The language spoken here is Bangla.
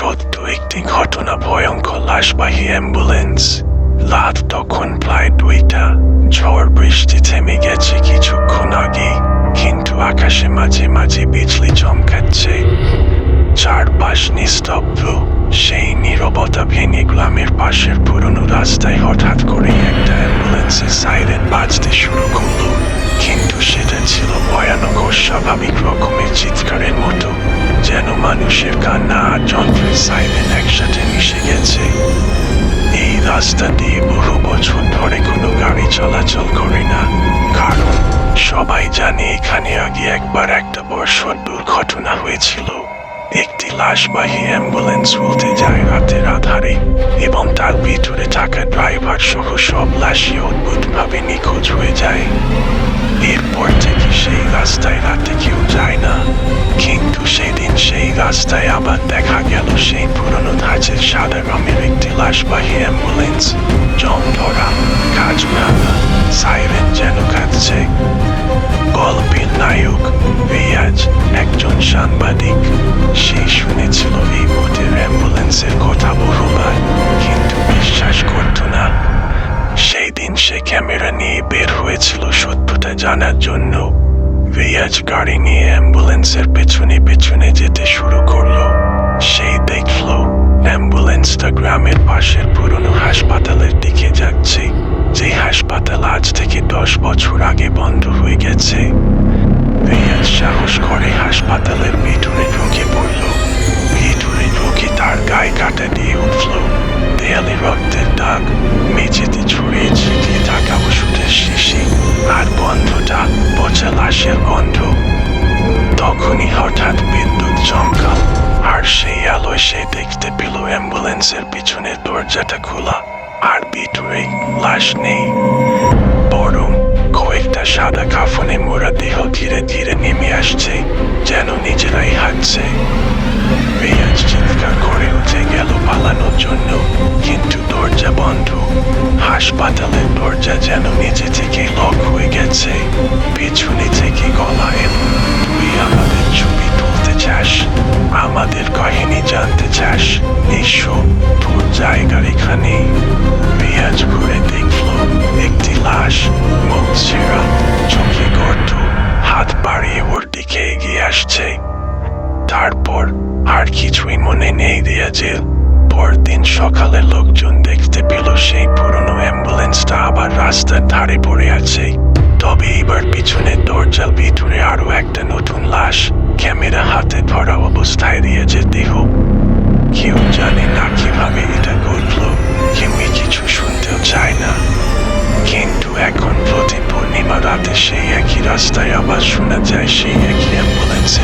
সত্য একটি ঘটনা ভয়ঙ্কর লাশবাহী অ্যাম্বুলেন্স। রাত তখন প্রায় দুইটা। ঝড় বৃষ্টি থেমে গেছে কিছুক্ষণ আগে, কিন্তু আকাশে মাঝে মাঝে বিজলি চমকাচ্ছে। চারপাশ নিস্তব্ধ। সেই নীরবতা ভেঙে গ্রামের পাশের পুরনো রাস্তায় হঠাৎ করে একটা অ্যাম্বুলেন্সের সাইরেন বাজতে শুরু করল। কিন্তু সেটা ছিল সাইরেন একসাথে মিশে গেছে। এই রাস্তা দিয়ে বহু বছর ধরে কোনো গাড়ি চলাচল করে না। কারণ সবাই জানে এখানে আগে একবার একটা বর্ষর দুর্ঘটনা হয়েছিল। একটি লাশবাহী অ্যাম্বুলেন্স উল্টে যায় রাতের আধারে এবং তার ভিতরে থাকা ড্রাইভার সহ সব লাশই অদ্ভুতভাবে নিখোঁজ হয়ে যায়। এরপর থেকে সেই রাস্তায় রাতে রাস্তায় আবার দেখা গেল সেই পুরনো ধাঁচের সাদা রঙের একটি লাশবাহী অ্যাম্বুলেন্স। জং ধরা কাজ ভাঙা সাইরেন যেন কাঁদছে। গল্পের নায়ক রিয়াজ, একজন সাংবাদিক, সে শুনেছিল এই ভূতের অ্যাম্বুলেন্সের কথা বহুবার, কিন্তু বিশ্বাস করত না। সেই দিন সে ক্যামেরা নিয়ে বের হয়েছিল সত্যতা জানার জন্য। রিয়াজ গাড়ি নিয়ে অ্যাম্বুলেন্সের পেছনে পেছনে যেতে শুরু করল। সেই দেখল অ্যাম্বুলেন্সটা গ্রামের পাশের পুরনো হাসপাতালের দিকে যাচ্ছে। যে হাসপাতাল আজ থেকে দশ বছর আগে বন্ধ হয়ে গেছে। দরজাটা খোলা আর ভিতরে লাশ নেই। বরং কয়েকটা সাদা কাফনে মোরা দেহ ধীরে ধীরে নেমে আসছে, যেন নিজেরাই হাঁটছে। রিয়াজ চিৎকার করে উঠে গেল পালানোর জন্য, কিন্তু দরজা বন্ধ। হাসপাতালের দরজা যেন নিজে আমাদের কাহিনী জানতে চাস, এসো তোর জায়গার এখানে। রিয়াজ ঘুরে দেখল একটি লাশ মুখ ছেঁড়া চোখে গর্ত, হাত বাড়িয়ে ওর দিকে এগিয়ে আসছে। তারপর আর কিছুই মনে নেই রিয়াজের পরদিন সকালে লোকজন দেখতে পেল সেই পুরনো অ্যাম্বুলেন্সটা আবার রাস্তার ধারে পড়ে আছে। দরজার ভিতরে আরও একটা নতুন লাশ ক্যামেরা হাতে ধরা অবস্থায় দিয়েছে দেহ কেউ জানে না কীভাবে এটা ঘটলো, কেউই কিছু শুনতেও চায় না। কিন্তু এখন প্রতি পূর্ণিমা রাতে সেই একই রাস্তায় আবার শোনা যায় সেই একই অ্যাম্বুলেন্সের